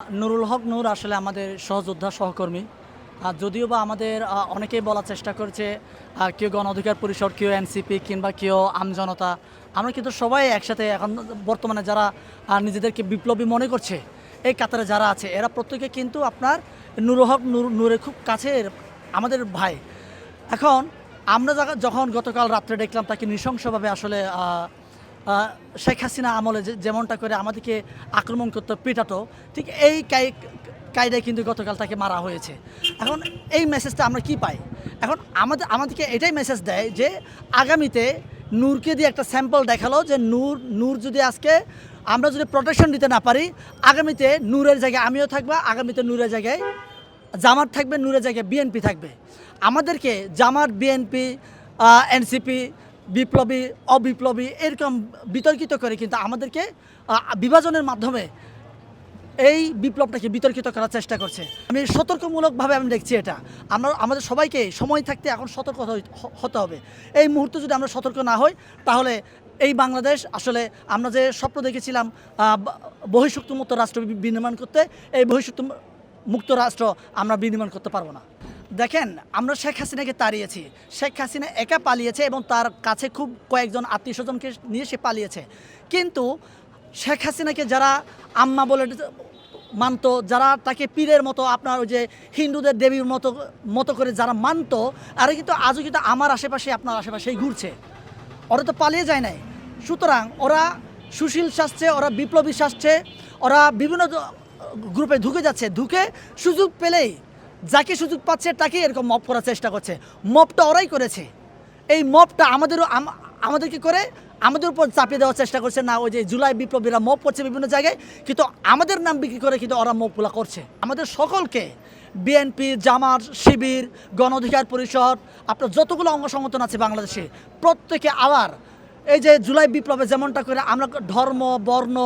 নুরুল হক নূর আসলে আমাদের সহযোদ্ধা, সহকর্মী। যদিও বা আমাদের অনেকেই বলার চেষ্টা করছে কেউ গণ অধিকার পরিষদ, কেউ এনসিপি কিংবা কেউ আমজনতা আমরা কিন্তু সবাই একসাথে এখন বর্তমানে যারা নিজেদেরকে বিপ্লবী মনে করছে, এই কাতারে যারা আছে, এরা প্রত্যেকে কিন্তু আপনার নুরুল হক নূর, নূরের খুব কাছের আমাদের ভাই। এখন আমরা যখন গতকাল রাত্রে দেখলাম তাকে নৃশংসভাবে আসলে শেখ হাসিনা আমলে যেমনটা করে আমাদেরকে আক্রমণ করতো পিটাতো, ঠিক এই কায়দায় কিন্তু গতকাল তাকে মারা হয়েছে। এখন এই মেসেজটা আমরা কি পাই? এখন আমাদের আমাদেরকে এটাই মেসেজ দেয় যে আগামীতে নূরকে দিয়ে একটা স্যাম্পল দেখাল যে নূর নূর যদি আজকে আমরা যদি প্রোটেকশন দিতে না পারি, আগামীতে নূরের জায়গায় আমিও থাকব, আগামীতে নূরের জায়গায় জামাত থাকবে, নূরের জায়গায় বিএনপি থাকবে। আমাদেরকে জামাত বিএনপি এনসিপি বিপ্লবী অবিপ্লবী এরকম বিতর্কিত করে কিন্তু আমাদেরকে বিভাজনের মাধ্যমে এই বিপ্লবটাকে বিতর্কিত করার চেষ্টা করছে। আমি সতর্কমূলকভাবে আমি দেখছি এটা। আমরা আমাদের সবাইকে সময় থাকতে এখন সতর্ক হতে হবে। এই মুহূর্তে যদি আমরা সতর্ক না হই তাহলে এই বাংলাদেশ আসলে আমরা যে স্বপ্ন দেখেছিলাম আহ, ব- বহিঃশক্তিমুক্ত রাষ্ট্র বিনির্মাণ করতে এই বহিঃশক্তি মুক্ত রাষ্ট্র আমরা বিনির্মাণ করতে পারব না। দেখেন, আমরা শেখ হাসিনাকে তাড়িয়েছি। শেখ হাসিনা একা পালিয়েছে এবং তার কাছে খুব কয়েকজন আত্মীয় স্বজনকে নিয়ে সে পালিয়েছে। কিন্তু শেখ হাসিনাকে যারা আম্মা বলে মানতো, যারা তাকে পীরের মতো, আপনার ওই যে হিন্দুদের দেবীর মতো মতো করে যারা মানতো, আর কিন্তু আজও কিন্তু আমার আশেপাশে, আপনার আশেপাশেই ঘুরছে। ওরা তো পালিয়ে যায় নাই। সুতরাং ওরা সুশীল শাসছে, ওরা বিপ্লবী শাসছে, ওরা বিভিন্ন গ্রুপে ঢুকে যাচ্ছে। ঢুকে সুযোগ পেলেই যাকে সুযোগ পাচ্ছে তাকেই এরকম মপ করার চেষ্টা করছে। মপটা ওরাই করেছে। এই মপটা আমাদেরও আম- আমাদেরকে করে আমাদের উপর চাপিয়ে দেওয়ার চেষ্টা করছে। না, ওই যে জুলাই বিপ্লবীরা মপ করছে বিভিন্ন জায়গায়, কিন্তু আমাদের নাম বিক্রি করে কিন্তু ওরা মপগুলা করছে। আমাদের সকলকে, বিএনপি, জামাত, শিবির, গণ অধিকার পরিষদ, আপনার যতগুলো অঙ্গ সংগঠন আছে বাংলাদেশে, প্রত্যেকে আবার এই যে জুলাই বিপ্লবে যেমনটা করে আমরা ধর্ম, বর্ণ,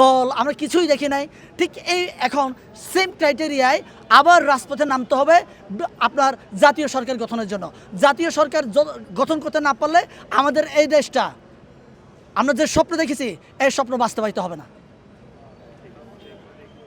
দল আমরা কিছুই দেখি নাই, ঠিক এই এখন সেম ক্রাইটেরিয়ায় আবার রাজপথে নামতে হবে আপনার জাতীয় সরকার গঠনের জন্য। জাতীয় সরকার গঠন করতে না পারলে আমাদের এই দেশটা, আমরা যে স্বপ্ন দেখেছি, এই স্বপ্ন বাস্তবায়িত হবে না।